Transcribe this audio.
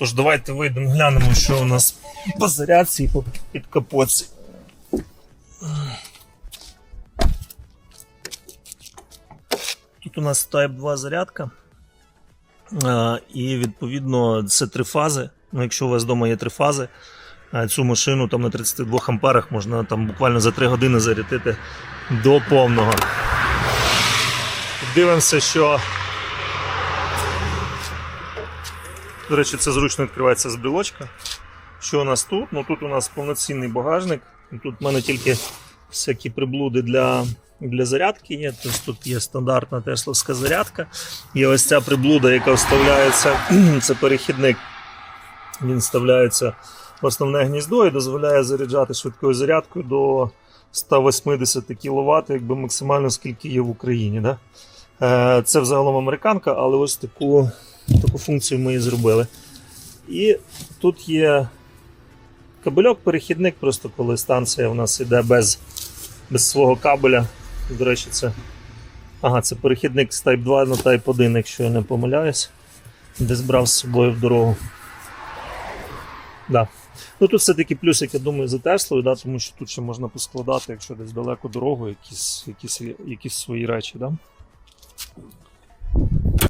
Тож давайте вийдемо, глянемо, що у нас по зарядці і по під капоці. Тут у нас Type 2 зарядка. І відповідно це три фази. Ну, якщо у вас вдома є три фази, цю машину там на 32 амперах можна там буквально за 3 години зарядити до повного. Дивимося, що. До речі, це зручно відкривається з брілочка. Що у нас тут? Ну тут у нас повноцінний багажник. Тут в мене тільки всякі приблуди для, для зарядки є. Тобто тут є стандартна тесловська зарядка. Є ось ця приблуда, яка вставляється, це перехідник. Він вставляється в основне гніздо і дозволяє заряджати швидкою зарядкою до 180 кВт, якби максимально скільки є в Україні. Да? Е, Це взагалом американка, але ось таку, таку функцію ми і зробили. І тут є кабельок, перехідник, просто коли станція у нас йде без, без свого кабеля. До речі, це. Ага, це перехідник з Type 2 на Type 1, якщо я не помиляюсь. Десь брав з собою в дорогу. Да. Ну тут все-таки плюсик, я думаю, за Теслою, да, тому що тут ще можна поскладати, якщо десь далеко дорогу, якісь, якісь, якісь свої речі. Да?